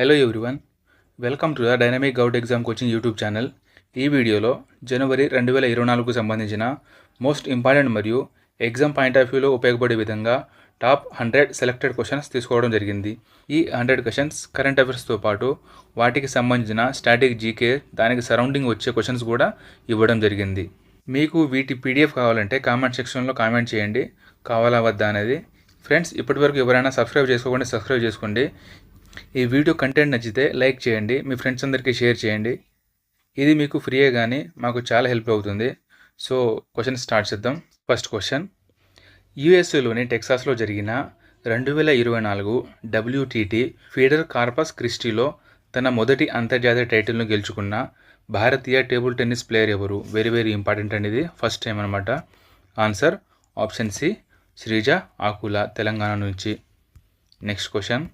Hello everyone welcome to the dynamic govt exam coaching YouTube channel ఈ వీడియోలో జనవరి రెండు వేల ఇరవై నాలుగుకు సంబంధించిన మోస్ట్ ఇంపార్టెంట్ మరియు ఎగ్జామ్ పాయింట్ ఆఫ్ వ్యూలో ఉపయోగపడే విధంగా టాప్ హండ్రెడ్ సెలెక్టెడ్ క్వశ్చన్స్ తీసుకోవడం జరిగింది. ఈ హండ్రెడ్ క్వశ్చన్స్ కరెంట్ అఫైర్స్తో పాటు వాటికి సంబంధించిన స్టాటిక్ జీకే దానికి సరౌండింగ్ వచ్చే క్వశ్చన్స్ కూడా ఇవ్వడం జరిగింది. మీకు వీటి పీడిఎఫ్ కావాలంటే కామెంట్ సెక్షన్లో కామెంట్ చేయండి. కావాలా వద్దా అనేది? ఫ్రెండ్స్ ఇప్పటివరకు ఎవరైనా సబ్స్క్రైబ్ చేసుకోకుండా సబ్స్క్రైబ్ చేసుకోండి. ఈ వీడియో కంటెంట్ నచ్చితే లైక్ చేయండి మీ ఫ్రెండ్స్ అందరికీ షేర్ చేయండి. ఇది మీకు ఫ్రీయే కానీ మాకు చాలా హెల్ప్ అవుతుంది. సో క్వశ్చన్ స్టార్ట్ చేద్దాం. ఫస్ట్ క్వశ్చన్ యుఎస్ఏలోని టెక్సాస్లో జరిగిన రెండు వేల ఇరవై నాలుగు డబ్ల్యూటీటీ ఫీడర్ కార్పస్ క్రిస్టీలో తన మొదటి అంతర్జాతీయ టైటిల్ను గెలుచుకున్న భారతీయ టేబుల్ టెన్నిస్ ప్లేయర్ ఎవరు? వెరీ వెరీ ఇంపార్టెంట్ అనేది ఫస్ట్ టైం అనమాట answer option C Sreeja Akula Telangana నుంచి. Next question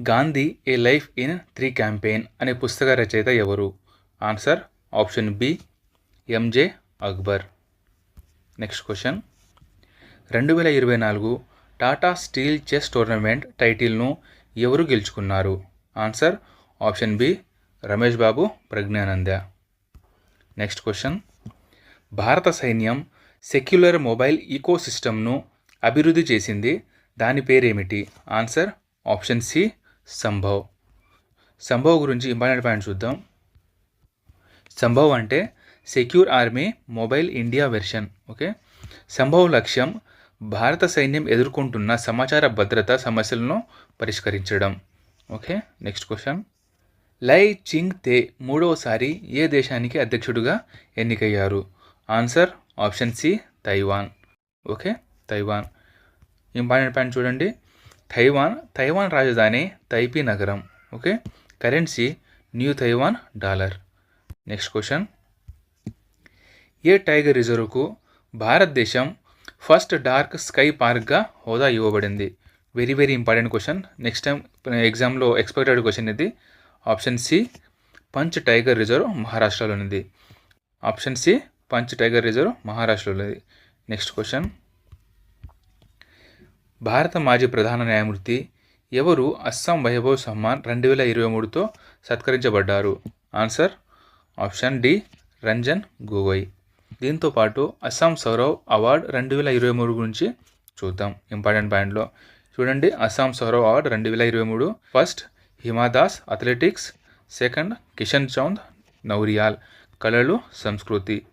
Gandhi a life in three campaign అనే పుస్తక రచయిత ఎవరు? Answer option B MJ Akbar. Next question. రెండు వేల ఇరవై నాలుగు టాటా స్టీల్ చెస్ టోర్నమెంట్ టైటిల్ను ఎవరు గెలుచుకున్నారు? Answer option B Ramesh Babu Praggnanandhaa. Next question. భారత సైన్యం సెక్యులర్ మొబైల్ ఈకోసిస్టమ్ను అభివృద్ధి చేసింది దాని పేరేమిటి? Answer option C Sambhav. Sambhav గురించి ఇంపార్టెంట్ పాయింట్ చూద్దాం. సంభవ్ అంటే secure army mobile India version okay? Sambhav లక్ష్యం భారత సైన్యం ఎదుర్కొంటున్న సమాచార భద్రత సమస్యలను పరిష్కరించడం ఓకే? నెక్స్ట్ క్వశ్చన్ లై చింగ్ తే మూడవసారి ఏ దేశానికి అధ్యక్షుడిగా ఎన్నికయ్యారు? Answer option C Taiwan okay? Taiwan important point చూడండి. తైవాన్ తైవాన్ రాజధాని తైపీ నగరం. Okay? Currency new Taiwan dollar. Next question. ఏ టైగర్ రిజర్వ్కు భారతదేశం ఫస్ట్ డార్క్ స్కై పార్క్గా హోదా ఇవ్వబడింది? Very very important question. Next time ఎగ్జామ్లో ఎక్స్పెక్టెడ్ క్వశ్చన్ ఇది. Option C Pench tiger reserve మహారాష్ట్రలో ఉంది option C Pench tiger reserve మహారాష్ట్రలో ఉంది నెక్స్ట్ క్వశ్చన్. భారత మాజీ ప్రధాన న్యాయమూర్తి ఎవరు అస్సాం వైభవ్ సమ్మాన్ రెండు వేల ఇరవై మూడుతో సత్కరించబడ్డారు? Answer option D Ranjan Gogoi. దీంతో పాటు అస్సాం సౌరవ్ అవార్డ్ రెండు వేల ఇరవై మూడు గురించి చూద్దాం. ఇంపార్టెంట్ పాయింట్లో చూడండి. అస్సాం సౌరవ్ అవార్డ్ రెండు వేల ఇరవై మూడు. First Hima Das athletics. Second Kishan Chand Nauriyal కళలు సంస్కృతి.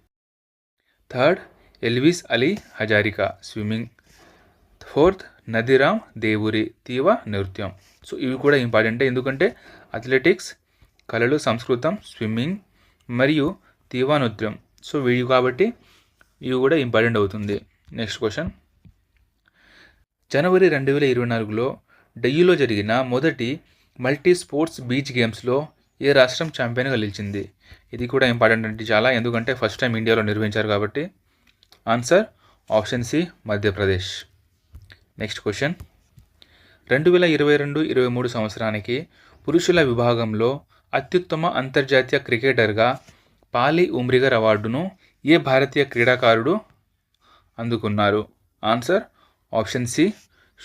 Third Elvis Ali Hazarika swimming. Fourth Nadiram Deuri Tiwa నృత్యం. సో ఇవి కూడా ఇంపార్టెంటే. ఎందుకంటే అథ్లెటిక్స్ కళలు సంస్కృతం స్విమ్మింగ్ మరియు తీవా నృత్యం. సో వీడియో కాబట్టి ఇవి కూడా ఇంపార్టెంట్ అవుతుంది. Next question. జనవరి రెండు వేల ఇరవై నాలుగులో ఢిల్లీలో జరిగిన మొదటి మల్టీ స్పోర్ట్స్ బీచ్ గేమ్స్లో ఏ రాష్ట్రం ఛాంపియన్గా నిలిచింది ఇది కూడా ఇంపార్టెంట్ అంటే చాలా. ఎందుకంటే ఫస్ట్ టైం ఇండియాలో నిర్వహించారు కాబట్టి. Answer option C Madhya Pradesh. Next question రెండు వేల ఇరవై రెండు ఇరవై మూడు సంవత్సరానికి పురుషుల విభాగంలో అత్యుత్తమ అంతర్జాతీయ క్రికెటర్గా పాలి ఉమ్రిగర్ అవార్డును ఏ భారతీయ క్రీడాకారుడు అందుకున్నారు? Answer option C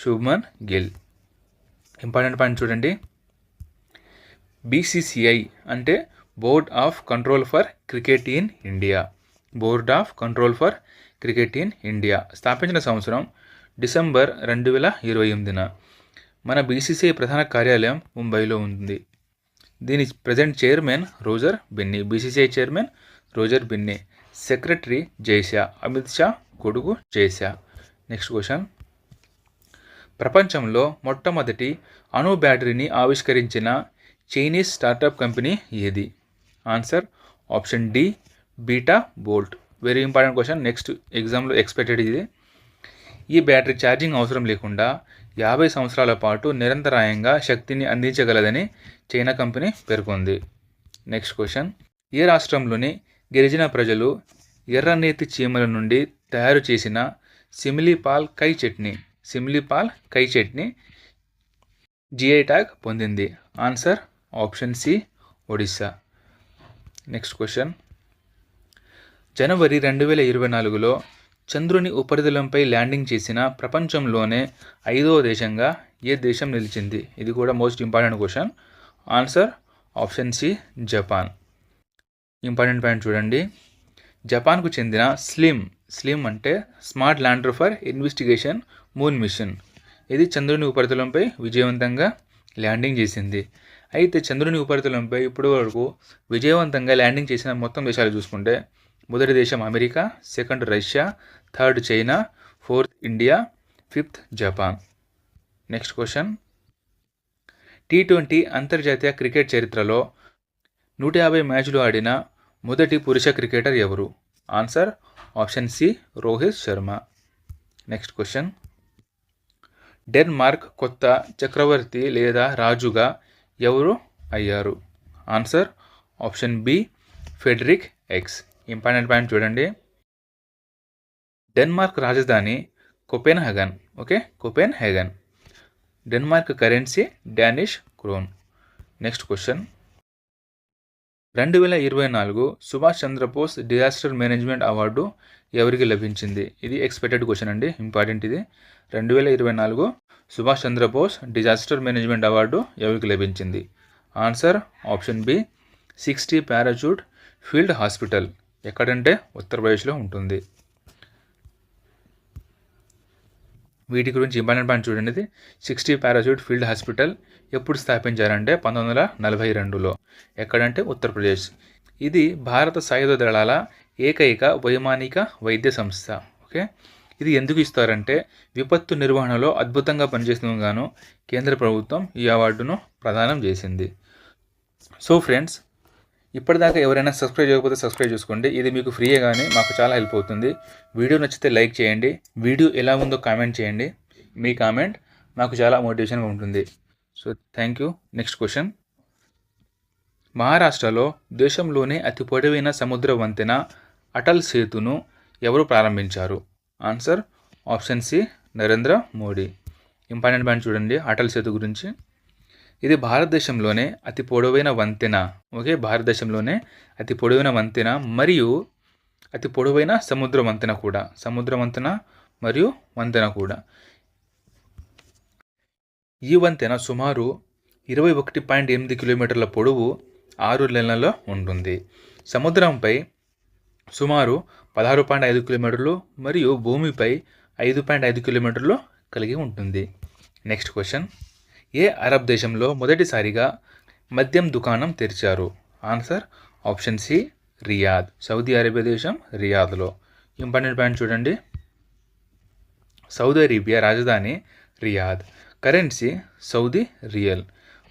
Shubman Gill. Important point చూడండి. బీసీసీఐ అంటే board of control for cricket in India board of control for cricket in India స్థాపించిన సంవత్సరం డిసెంబర్ రెండు వేల ఇరవై ఎనిమిదిన మన బీసీసీఐ ప్రధాన కార్యాలయం ముంబైలో ఉంది. దీని present chairman Roger Binny BCCI chairman Roger Binny secretary Jay Shah Amit Shah కొడుకు జైషా నెక్స్ట్ క్వశ్చన్. ప్రపంచంలో మొట్టమొదటి అణు బ్యాటరీని ఆవిష్కరించిన చైనీస్ స్టార్టప్ కంపెనీ ఏది? Answer option D Betavolt. Very important question next ఎగ్జామ్లో ఎక్స్పెక్టెడ్ ఇది. ఈ బ్యాటరీ ఛార్జింగ్ అవసరం లేకుండా యాభై సంవత్సరాల పాటు నిరంతరాయంగా శక్తిని అందించగలదని చైనా కంపెనీ పేర్కొంది. Next question. ఏ రాష్ట్రంలోని గిరిజన ప్రజలు ఎర్రనేతి చీమల నుండి తయారు చేసిన సిమిలీపాల్ కై చట్నీ సిమిలీపాల్ కై చట్నీ జిఐ ట్యాగ్ పొందింది? Answer option C Odisha next question. జనవరి రెండు వేల ఇరవై నాలుగులో చంద్రుని ఉపరితలంపై ల్యాండింగ్ చేసిన ప్రపంచంలోనే ఐదవ దేశంగా ఏ దేశం నిలిచింది? ఇది కూడా most important question. Answer option C Japan. Important point చూడండి. జపాన్కు చెందిన స్లిమ్. స్లిమ్ అంటే smart lander for investigation moon mission. ఇది చంద్రుని ఉపరితలంపై విజయవంతంగా ల్యాండింగ్ చేసింది. అయితే చంద్రుని ఉపరితలంపై ఇప్పటి వరకు విజయవంతంగా ల్యాండింగ్ చేసిన మొత్తం దేశాలు చూసుకుంటే మొదటి దేశం America second Russia third China fourth India fifth Japan. Next question. T twenty అంతర్జాతీయ క్రికెట్ చరిత్రలో నూట యాభై మ్యాచ్లు ఆడిన మొదటి పురుష క్రికెటర్ ఎవరు? Answer option C Rohit Sharma. Next question. Denmark కొత్త చక్రవర్తి లేదా రాజుగా ఎవరు అయ్యారు? Answer option B Frederick X. Important point చూడండి. డెన్మార్క్ రాజధాని Copenhagen okay? Copenhagen Denmark currency Danish krone. Next question. రెండు వేల ఇరవై నాలుగు Subhash Chandra Bose disaster management award ఎవరికి లభించింది? ఇది ఎక్స్పెక్టెడ్ క్వశ్చన్ అండి ఇంపార్టెంట్ ఇది. రెండు వేల ఇరవై నాలుగు Subhash Chandra Bose disaster management award ఎవరికి లభించింది? Answer option B sixty parachute field hospital. ఎక్కడంటే ఉత్తరప్రదేశ్లో ఉంటుంది. వీటి గురించి ఇంపార్టెంట్ పాయింట్ చూడండి. ఇది సిక్స్టీ పారాచూట్ ఫీల్డ్ హాస్పిటల్ ఎప్పుడు స్థాపించారంటే పంతొమ్మిది వందల నలభై రెండులో. ఎక్కడంటే ఉత్తరప్రదేశ్. ఇది భారత సాయుధ దళాల ఏకైక వైమానిక వైద్య సంస్థ. ఓకే? ఇది ఎందుకు ఇస్తారంటే విపత్తు నిర్వహణలో అద్భుతంగా పనిచేసినందుకు గాను కేంద్ర ప్రభుత్వం ఈ అవార్డును ప్రదానం చేసింది. సో ఫ్రెండ్స్ ఇప్పటిదాకా ఎవరైనా సబ్స్క్రైబ్ చేయకపోతే సబ్స్క్రైబ్ చేసుకోండి. ఇది మీకు ఫ్రీయే కానీ మాకు చాలా హెల్ప్ అవుతుంది. వీడియో నచ్చితే లైక్ చేయండి. వీడియో ఎలా ఉందో కామెంట్ చేయండి. మీ కామెంట్ మాకు చాలా మోటివేషన్గా ఉంటుంది. So thank you next question మహారాష్ట్రలో దేశంలోనే అతి పొడవైన సముద్ర వంతెన అటల్ సేతును ఎవరు ప్రారంభించారు? Answer option C Narendra Modi. Important point చూడండి. అటల్ సేతు గురించి. ఇది భారతదేశంలోనే అతి పొడవైన వంతెన. ఓకే? భారతదేశంలోనే అతి పొడవైన వంతెన మరియు అతి పొడవైన సముద్ర వంతెన కూడా. సముద్ర వంతెన మరియు వంతెన కూడా. ఈ వంతెన సుమారు ఇరవై ఒకటి పాయింట్ ఎనిమిది కిలోమీటర్ల పొడవు ఆరు నెలల్లో ఉంటుంది. సముద్రంపై సుమారు పదహారు పాయింట్ ఐదు కిలోమీటర్లు మరియు భూమిపై ఐదు పాయింట్ ఐదు కిలోమీటర్లు కలిగి ఉంటుంది. Next question. ఏ అరబ్ దేశంలో మొదటిసారిగా మద్యం దుకాణం తెరిచారు? Answer option C Riyadh Saudi Arabia దేశం రియాద్లో. ఇంపార్టెంట్ పాయింట్ చూడండి. సౌదీ అరేబియా రాజధాని రియాద్. Currency Saudi riyal.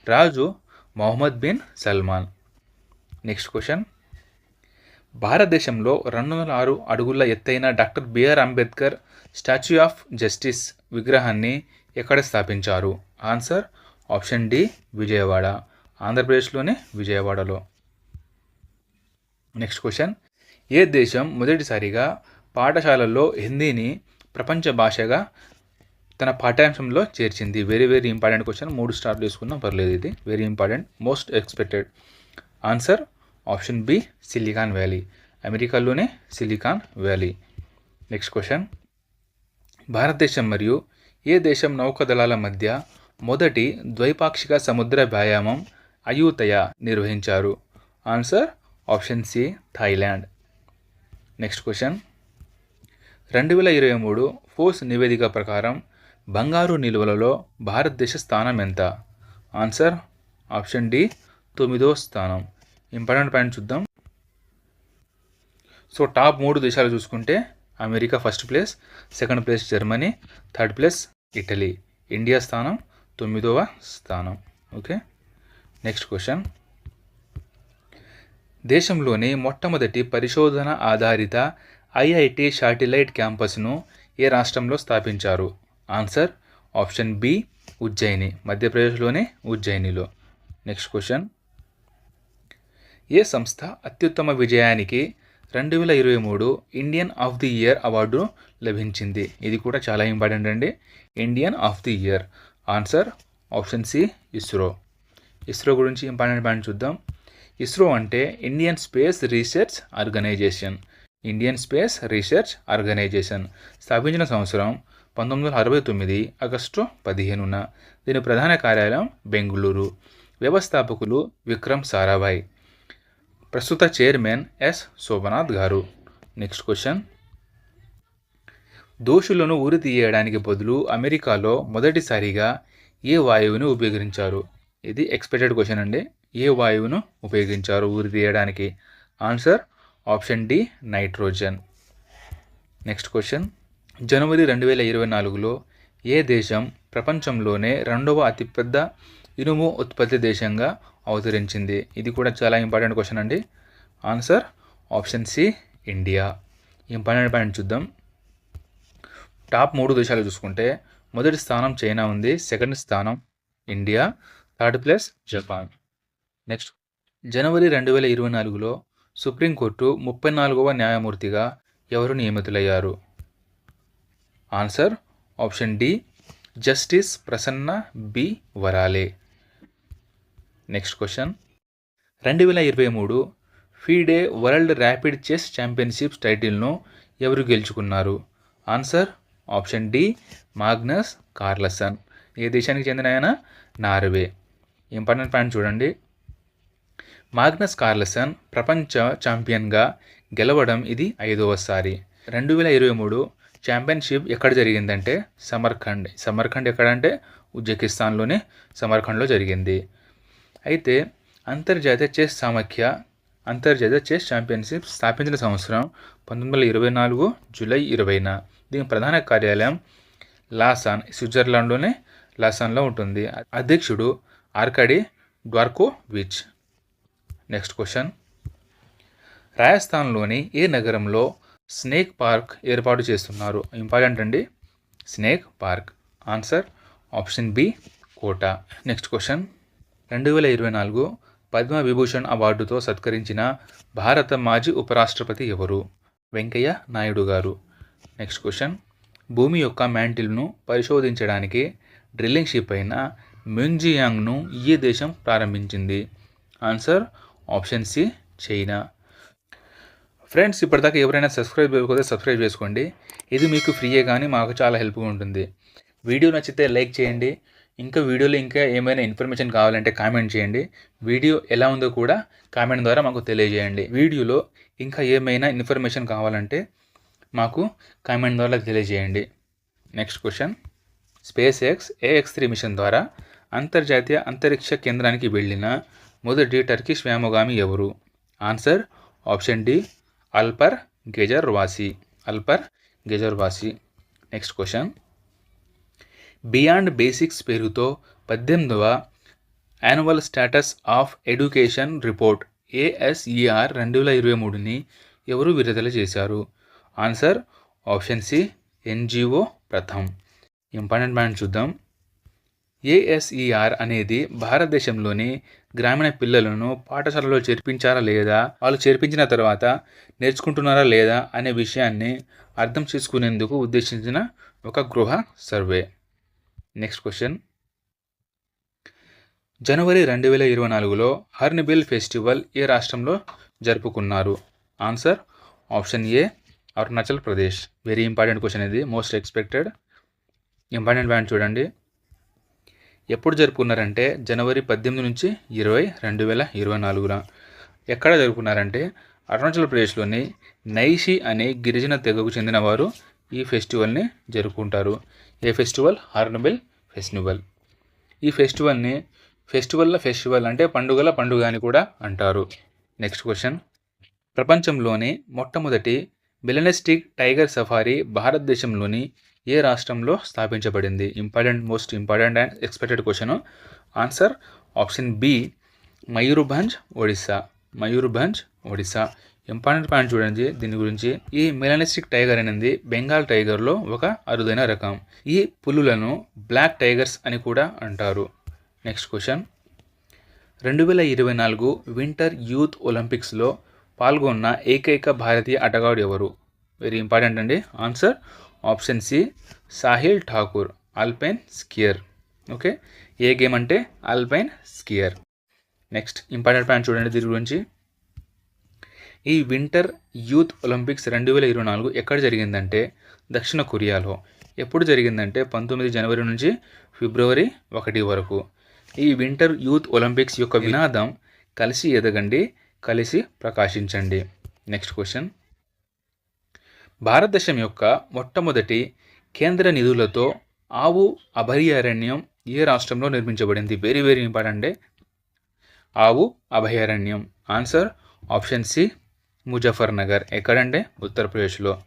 రాజు Mohammed bin Salman. Next question. భారతదేశంలో రెండు వందల ఆరు అడుగుల ఎత్తైన doctor BR Ambedkar statue of justice విగ్రహాన్ని ఎక్కడ స్థాపించారు? Answer option D Vijayawada. ఆంధ్రప్రదేశ్లోని విజయవాడలో. Next question. ఏ దేశం మొదటిసారిగా పాఠశాలల్లో హిందీని ప్రపంచ భాషగా తన పాఠ్యాంశంలో చేర్చింది? వెరీ వెరీ ఇంపార్టెంట్ క్వశ్చన్ మూడు స్టార్లు తీసుకున్నాం పర్లేదు ఇది. Very important most expected answer option B Silicon Valley అమెరికాలోనే సిలికాన్ వ్యాలీ నెక్స్ట్ క్వశ్చన్ భారతదేశం మరియు ఏ దేశం నౌకాదళాల మధ్య మొదటి ద్వైపాక్షిక సముద్ర వ్యాయామం అయూతయ నిర్వహించారు. Answer option C Thailand next question రెండు వేల ఇరవై మూడు ఫోర్స్ నివేదిక ప్రకారం బంగారు నిల్వలలో భారతదేశ స్థానం ఎంత? ఆన్సర్ ఆప్షన్ డి తొమ్మిదో స్థానం. ఇంపార్టెంట్ పాయింట్ చూద్దాం. సో టాప్ మూడు దేశాలు చూసుకుంటే America first place second place Germany third place Italy India స్థానం తొమ్మిదవ స్థానం. ఓకే? నెక్స్ట్ క్వశ్చన్ దేశంలోని మొట్టమొదటి పరిశోధన ఆధారిత ఐఐటి శాటిలైట్ క్యాంపస్ను ఏ రాష్ట్రంలో స్థాపించారు? ఆన్సర్ ఆప్షన్ బి ఉజ్జయిని మధ్యప్రదేశ్లోని ఉజ్జయినిలో. నెక్స్ట్ క్వశ్చన్ ఏ సంస్థ అత్యుత్తమ విజయానికి రెండు వేల ఇరవై మూడు Indian of the year award లభించింది? ఇది కూడా చాలా ఇంపార్టెంట్ అండి. Indian of the year answer option C ISRO. ISRO గురించి ఇంపార్టెంట్ పాయింట్ చూద్దాం. ఇస్రో అంటే Indian space research organisation. Indian space research organisation. స్థాపించిన సంవత్సరం పంతొమ్మిది వందల అరవై తొమ్మిది ఆగస్టు పదిహేనున. దీని ప్రధాన కార్యాలయం బెంగళూరు. వ్యవస్థాపకులు విక్రమ్ సారాభాయ్. ప్రస్తుత చైర్మన్ ఎస్. శోభనాథ్ గారు. Next question. దోషులను ఉరి తీయడానికి బదులు అమెరికాలో మొదటిసారిగా ఏ వాయువుని ఉపయోగించారు? ఇది ఎక్స్పెక్టెడ్ క్వశ్చన్ అండి. ఏ వాయువును ఉపయోగించారు ఊరి తీయడానికి? Answer option D nitrogen next question జనవరి రెండు వేల ఇరవై నాలుగులో ఏ దేశం ప్రపంచంలోనే రెండవ అతిపెద్ద ఇనుము ఉత్పత్తి దేశంగా అవతరించింది? ఇది కూడా చాలా ఇంపార్టెంట్ క్వశ్చన్ అండి. Answer option C India important point చూద్దాం. టాప్ మూడు దేశాలు చూసుకుంటే మొదటి స్థానం చైనా ఉంది సెకండ్ స్థానం India third place Japan. Next జనవరి రెండు వేల ఇరవై నాలుగులో సుప్రీంకోర్టు ముప్పై నాలుగవ న్యాయమూర్తిగా ఎవరు నియమితులయ్యారు? Answer option D justice Prasanna B Varale. Next question రెండు వేల ఇరవై మూడు FIDE world rapid chess championships టైటిల్ను ఎవరు గెలుచుకున్నారు? Answer option D Magnus Carlsen. ఏ దేశానికి చెందిన ఆయన? నార్వే. ఇంపార్టెంట్ పాయింట్ చూడండి. మాగ్నస్ కార్లసన్ ప్రపంచ ఛాంపియన్గా గెలవడం ఇది ఐదవసారి. రెండు వేల ఇరవై మూడు ఛాంపియన్షిప్ ఎక్కడ జరిగిందంటే సమర్ఖండ్. సమర్ఖండ్ ఎక్కడంటే? ఉజ్బెకిస్తాన్లోని సమర్ఖండ్లో జరిగింది. అయితే అంతర్జాతీయ చెస్ సమాఖ్య అంతర్జాతీయ చెస్ ఛాంపియన్షిప్ స్థాపించిన సంవత్సరం పంతొమ్మిది వందల ఇరవై నాలుగు జూలై ఇరవైన. దీని ప్రధాన కార్యాలయం లాసాన్ స్విట్జర్లాండ్లోనే లాసాన్లో ఉంటుంది. అధ్యక్షుడు ఆర్కడీ డ్వార్కోవిచ్. Next question. రాజస్థాన్లోని ఏ నగరంలో స్నేక్ పార్క్ ఏర్పాటు చేస్తున్నారు? ఇంపార్టెంట్ అండి. Snake park. Answer option B Kota. Next question. రెండు వేల ఇరవై నాలుగు పద్మ విభూషణ్ అవార్డుతో సత్కరించిన భారత మాజీ ఉపరాష్ట్రపతి ఎవరు? వెంకయ్య నాయుడు గారు. నెక్స్ట్ క్వశ్చన్ భూమి యొక్క మ్యాంటిల్ను పరిశోధించడానికి డ్రిల్లింగ్ షిప్ అయిన మ్యూంజియాంగ్ను ఏ దేశం ప్రారంభించింది? Answer option C China friends ఇప్పటిదాకా ఎవరైనా సబ్స్క్రైబ్ చేయకపోతే సబ్స్క్రైబ్ చేసుకోండి. ఇది మీకు ఫ్రీయే కానీ మాకు చాలా హెల్ప్గా ఉంటుంది. వీడియో నచ్చితే లైక్ చేయండి. ఇంకా వీడియోలో ఇంకా ఏమైనా ఇన్ఫర్మేషన్ కావాలంటే కామెంట్ చేయండి. వీడియో ఎలా ఉందో కూడా కామెంట్ ద్వారా మాకు తెలియజేయండి. వీడియోలో ఇంకా ఏమైనా ఇన్ఫర్మేషన్ కావాలంటే మాకు కామెంట్ ద్వారా తెలియజేయండి. Next question space X AX three mission ద్వారా అంతర్జాతీయ అంతరిక్ష కేంద్రానికి వెళ్ళిన మొదటి టర్కిష్ వ్యామగామి ఎవరు? Answer option D Alper Gezeravci Alper Gezer వాసి నెక్స్ట్ క్వశ్చన్ బియాండ్ బేసిక్స్ పేరుతో పద్దెనిమిదవ annual status of education report ASER రెండు వేల ఇరవై మూడుని ఎవరు విడుదల చేశారు? Answer option C NGO Pratham important point చూద్దాం. ఏఎస్ఈఆర్ అనేది భారతదేశంలోని గ్రామీణ పిల్లలను పాఠశాలలో చేర్పించారా లేదా వాళ్ళు చేర్పించిన తర్వాత నేర్చుకుంటున్నారా లేదా అనే విషయాన్ని అర్థం చేసుకునేందుకు ఉద్దేశించిన ఒక గృహ సర్వే. Next question. జనవరి రెండు వేల ఇరవై నాలుగులో హర్నిబిల్ ఫెస్టివల్ ఏ రాష్ట్రంలో జరుపుకున్నారు? Answer option A Arunachal Pradesh. Very important question ఇది. మోస్ట్ ఎక్స్పెక్టెడ్ ఇంపార్టెంట్ బ్యాండ్ చూడండి. ఎప్పుడు జరుపుకున్నారంటే జనవరి పద్దెనిమిది నుంచి ఇరవై రెండు వేల ఇరవై నాలుగున. ఎక్కడ జరుపుకున్నారంటే అరుణాచల్ ప్రదేశ్లోని నైషి అనే గిరిజన తెగకు చెందిన వారు ఈ ఫెస్టివల్ని జరుపుకుంటారు. ఏ ఫెస్టివల్? Hornbill festival. ఈ ఫెస్టివల్ని ఫెస్టివల్ల ఫెస్టివల్ అంటే పండుగల పండుగ అని కూడా అంటారు. నెక్స్ట్ క్వశ్చన్ ప్రపంచంలోని మొట్టమొదటి బిలనెస్టిక్ టైగర్ సఫారీ భారతదేశంలోని ఏ రాష్ట్రంలో స్థాపించబడింది? Important most important and expected question. Answer option B Mayurbhanj Odisha Mayurbhanj Odisha important point చూడండి. దీని గురించి ఈ మెలనిస్టిక్ టైగర్ అనేది బెంగాల్ టైగర్లో ఒక అరుదైన రకం. ఈ పులులను బ్లాక్ టైగర్స్ అని కూడా అంటారు. Next question. రెండు వేల ఇరవై నాలుగు వింటర్ యూత్ ఒలింపిక్స్లో పాల్గొన్న ఏకైక భారతీయ ఆటగాడు ఎవరు? వెరీ ఇంపార్టెంట్ అండి. Answer option C Sahil Thakur alpine skier okay ఏ గేమ్ అంటే alpine skier next important point చూడండి దీని గురించి. ఈ వింటర్ యూత్ ఒలింపిక్స్ రెండు వేల ఇరవై నాలుగు ఎక్కడ జరిగిందంటే దక్షిణ కొరియాలో. ఎప్పుడు జరిగిందంటే పంతొమ్మిది జనవరి నుంచి ఫిబ్రవరి ఒకటి వరకు. ఈ వింటర్ యూత్ ఒలింపిక్స్ యొక్క వినాదం కలిసి ఎదగండి కలిసి ప్రకాశించండి. నెక్స్ట్ క్వశ్చన్ భారతదేశం యొక్క మొట్టమొదటి కేంద్ర నిధులతో ఆవు అభయారణ్యం ఏ రాష్ట్రంలో నిర్మించబడింది? వెరీ వెరీ ఇంపార్టెంట్ ఆవు అభయారణ్యం. Answer option C Muzaffarnagar. ఎక్కడంటే? ఉత్తరప్రదేశ్లో.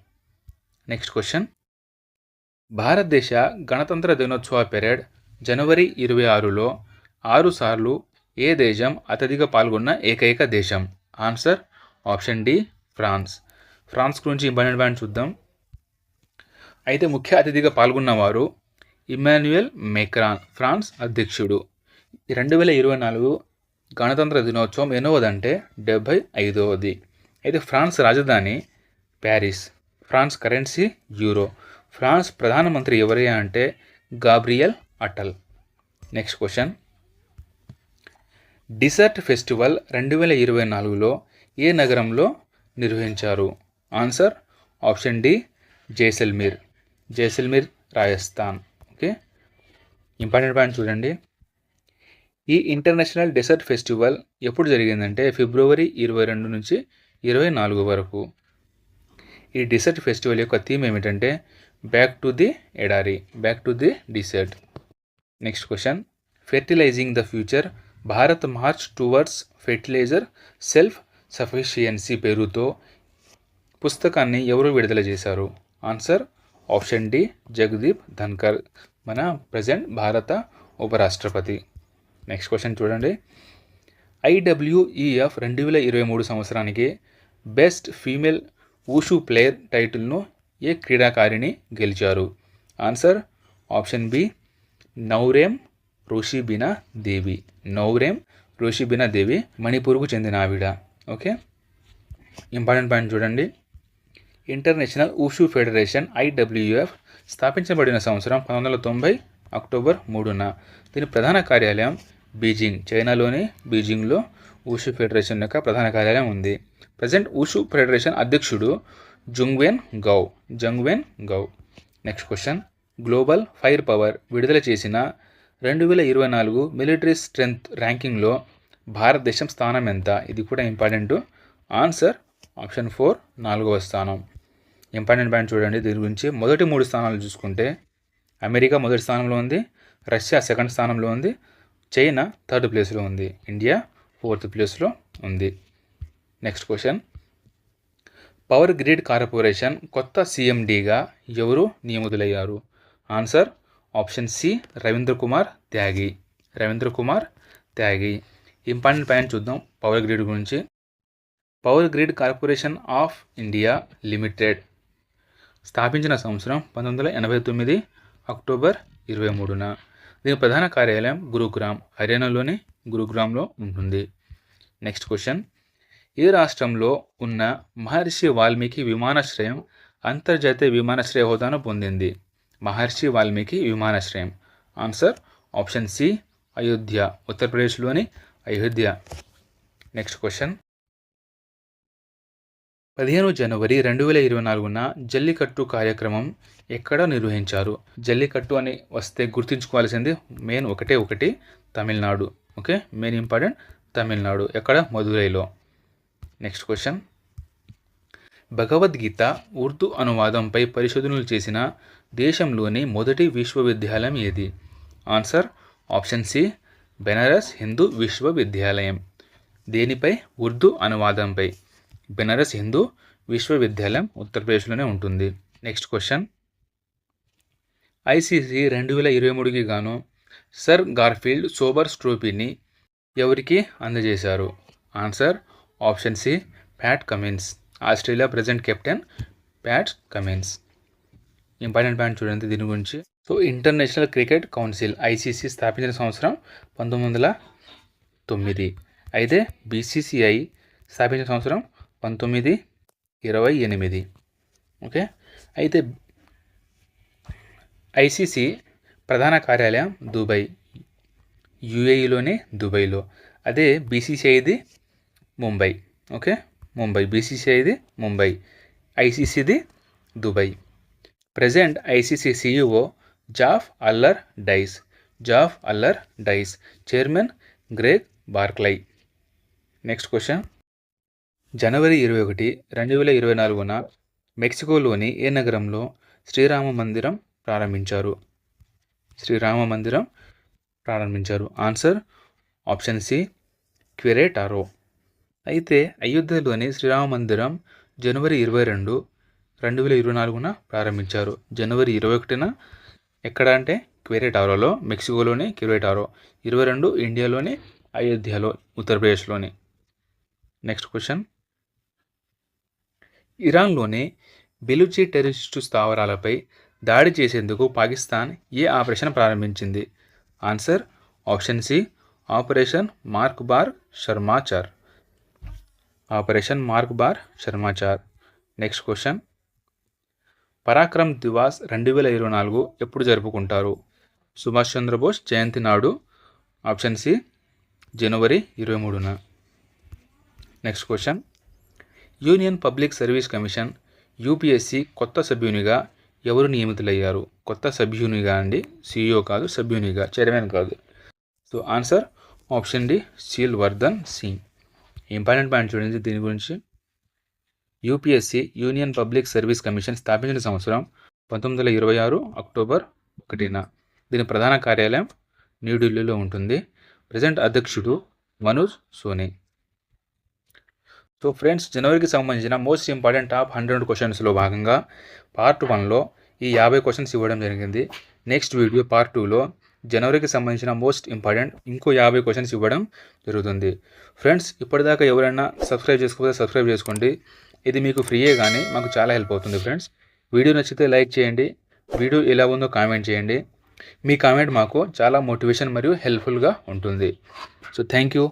నెక్స్ట్ క్వశ్చన్ భారతదేశ గణతంత్ర దినోత్సవ పెరేడ్ జనవరి ఇరవై ఆరులో ఆరుసార్లు ఏ దేశం అత్యధిక పాల్గొన్న ఏకైక దేశం? Answer option D France. France గురించి ఇంపార్టెంట్ పాయింట్ చూద్దాం. అయితే ముఖ్య అతిథిగా పాల్గొన్నవారు ఇమాన్యుయల్ మేక్రాన్ ఫ్రాన్స్ అధ్యక్షుడు. రెండు వేల ఇరవై నాలుగు గణతంత్ర దినోత్సవం ఎన్నోదంటే డెబ్భై ఐదవది. అయితే ఫ్రాన్స్ రాజధాని Paris France currency euro. France ప్రధానమంత్రి ఎవరి అంటే Gabriel Attal. Next question. Desert festival రెండు వేల ఇరవై నాలుగులో ఏ నగరంలో నిర్వహించారు? Answer option D Jaisalmer. Jaisalmer Rajasthan. Okay? Important point చూడండి. ఈ ఇంటర్నేషనల్ డెసర్ట్ ఫెస్టివల్ ఎప్పుడు జరిగిందంటే ఫిబ్రవరి ఇరవై రెండు నుంచి ఇరవై నాలుగు వరకు. ఈ డిసర్ట్ ఫెస్టివల్ యొక్క థీమ్ ఏమిటంటే బ్యాక్ టు ది ఎడారి back to the desert. Next question fertilizing the future Bharat march towards fertilizer self sufficiency పేరుతో పుస్తకాన్ని ఎవరు విడుదల చేశారు? Answer option D Jagdeep Dhankhar మన ప్రజెంట్ భారత ఉపరాష్ట్రపతి. నెక్స్ట్ క్వశ్చన్ చూడండి. ఐడబ్ల్యూఈఎఫ్ రెండు వేల ఇరవై మూడు సంవత్సరానికి బెస్ట్ ఫీమేల్ ఊషు ప్లేయర్ టైటిల్ను ఏ క్రీడాకారిణి గెలిచారు? Answer option B Naorem Roshibina Devi. Naorem Roshibina Devi మణిపూర్కు చెందిన ఆవిడ. ఓకే? ఇంపార్టెంట్ పాయింట్ చూడండి. ఇంటర్నేషనల్ ఊషు ఫెడరేషన్ ఐడబ్ల్యూఎఫ్ స్థాపించబడిన సంవత్సరం పంతొమ్మిది వందల తొంభై అక్టోబర్ మూడున. దీని ప్రధాన కార్యాలయం బీజింగ్ చైనాలోని బీజింగ్లో ఊషు ఫెడరేషన్ యొక్క ప్రధాన కార్యాలయం ఉంది. ప్రజెంట్ ఊషు ఫెడరేషన్ అధ్యక్షుడు Jungwen Gao. Jungwen Gao. Next question. Global firepower విడుదల చేసిన రెండు వేల ఇరవై నాలుగు మిలిటరీ స్ట్రెంగ్త్ ర్యాంకింగ్లో భారతదేశం స్థానం ఎంత? ఇది కూడా ఇంపార్టెంట్. ఆన్సర్ ఆప్షన్ ఫోర్ నాలుగవ స్థానం. ఇంపార్టెంట్ పాయింట్ చూడండి దీని గురించి మొదటి మూడు స్థానాలు చూసుకుంటే అమెరికా మొదటి స్థానంలో ఉంది రష్యా సెకండ్ స్థానంలో ఉంది చైనా థర్డ్ ప్లేస్లో ఉంది ఇండియా ఫోర్త్ ప్లేస్లో ఉంది. Next question. Power grid corporation కొత్త సీఎండీగా ఎవరు నియమితులయ్యారు? Answer option C Ravindra Kumar Tyagi. Ravindra Kumar Tyagi. Important point చూద్దాం పవర్ గ్రిడ్ గురించి. Power grid corporation of India limited స్థాపించిన సంవత్సరం పంతొమ్మిది వందల ఎనభై తొమ్మిది అక్టోబర్ ఇరవై మూడున. దీని ప్రధాన కార్యాలయం గురుగ్రామ్ హర్యానాలోని గురుగ్రామ్లో ఉంటుంది. Next question. ఏ రాష్ట్రంలో ఉన్న మహర్షి వాల్మీకి విమానాశ్రయం అంతర్జాతీయ విమానాశ్రయ హోదాను పొందింది? మహర్షి వాల్మీకి విమానాశ్రయం. ఆన్సర్ ఆప్షన్ సి అయోధ్య ఉత్తరప్రదేశ్లోని అయోధ్య. Next question. పదిహేను జనవరి రెండు వేల ఇరవై నాలుగున జల్లికట్టు కార్యక్రమం ఎక్కడ నిర్వహించారు? జల్లికట్టు అని వస్తే గుర్తుంచుకోవాల్సింది మెయిన్ ఒకటే ఒకటి Tamil Nadu. Okay? Main important Tamil Nadu. ఎక్కడ? మదురైలో నెక్స్ట్ క్వశ్చన్. భగవద్గీత ఉర్దూ అనువాదంపై పరిశోధనలు చేసిన దేశంలోని మొదటి విశ్వవిద్యాలయం ఏది? Answer option C Banaras Hindu విశ్వవిద్యాలయం. దేనిపై? ఉర్దూ అనువాదంపై. బెనారస్ హిందూ విశ్వవిద్యాలయం ఉత్తరప్రదేశ్లోనే ఉంటుంది. Next question. ఐసీసీ రెండు వేల ఇరవై మూడుకి గాను సర్ గార్ఫీల్డ్ సోబర్స్ ట్రోఫీని ఎవరికి అందజేశారు? Answer option C Pat Cummins. Australia present captain Pat Cummins. Important point చూడండి దీని గురించి. So international cricket council ICC స్థాపించిన సంవత్సరం పంతొమ్మిది వందల తొమ్మిది. అయితే బీసీసీఐ స్థాపించిన సంవత్సరం పంతొమ్మిది ఇరవై ఎనిమిది. ఓకే? అయితే ఐసీసీ ప్రధాన కార్యాలయం దుబాయ్. యుఏఈలోనే దుబాయ్లో. అదే బీసీసీఐది ముంబై. ఓకే? ముంబై. బీసీసీఐది Mumbai. ఐసీసీది Dubai. Present ICC CEO Geoff Allardice. Geoff Allardice. Chairman Greg Barclay. Next question. జనవరి ఇరవై ఒకటి రెండు వేల ఇరవై నాలుగున మెక్సికోలోని ఏ నగరంలో శ్రీరామ మందిరం ప్రారంభించారు? శ్రీరామ మందిరం ప్రారంభించారు. ఆన్సర్ ఆప్షన్ సి క్వెరేటారో అయితే అయోధ్యలోని శ్రీరామ మందిరం జనవరి ఇరవై రెండు రెండు వేల ఇరవై నాలుగున ప్రారంభించారు. జనవరి ఇరవై ఒకటిన ఎక్కడ అంటే క్వెరేటారోలో మెక్సికోలోని క్వెరేటారో ఇరవై రెండు ఇండియాలోని అయోధ్యలో ఉత్తరప్రదేశ్లోని. Next question. ఇరాన్లోని బెలుచి టెర్రరిస్టు స్థావరాలపై దాడి చేసేందుకు పాకిస్తాన్ ఏ ఆపరేషన్ ప్రారంభించింది? Answer option C operation Marg Bar Sarmachar. Operation Marg Bar Sarmachar. Next question. Parakram Diwas రెండు వేల ఇరవై నాలుగు ఎప్పుడు జరుపుకుంటారు? సుభాష్ చంద్రబోస్ జయంతి నాడు ఆప్షన్ సి జనవరి ఇరవై మూడున. Next question. Union public service commission UPSC కొత్త సభ్యునిగా ఎవరు నియమితులయ్యారు? కొత్త సభ్యునిగా అండి సీఈఓ కాదు సభ్యునిగా చైర్మన్ కాదు. So answer option D Sheel Vardhan Singh. Important point చూడండి దీని గురించి. UPSC union public service commission స్థాపించిన సంవత్సరం పంతొమ్మిది వందల ఇరవై ఆరు అక్టోబర్ ఒకటిన. దీని ప్రధాన కార్యాలయం న్యూఢిల్లీలో ఉంటుంది. ప్రజెంట్ అధ్యక్షుడు మనోజ్ సోనీ. సో ఫ్రెండ్స్ జనవరికి సంబంధించిన మోస్ట్ ఇంపార్టెంట్ టాప్ హండ్రెడ్ క్వశ్చన్స్లో భాగంగా పార్ట్ వన్లో ఈ యాభై క్వశ్చన్స్ ఇవ్వడం జరిగింది. నెక్స్ట్ వీడియో పార్ట్ టూలో జనవరికి సంబంధించిన మోస్ట్ ఇంపార్టెంట్ ఇంకో యాభై క్వశ్చన్స్ ఇవ్వడం జరుగుతుంది. ఫ్రెండ్స్ ఇప్పటిదాకా ఎవరైనా సబ్స్క్రైబ్ చేసుకోకపోతే సబ్స్క్రైబ్ చేసుకోండి. ఇది మీకు ఫ్రీయే కానీ మాకు చాలా హెల్ప్ అవుతుంది ఫ్రెండ్స్ వీడియో నచ్చితే లైక్ చేయండి. వీడియో ఎలా ఉందో కామెంట్ చేయండి. మీ కామెంట్ మాకు చాలా మోటివేషన్ మరియు హెల్ప్ఫుల్గా ఉంటుంది. So thank you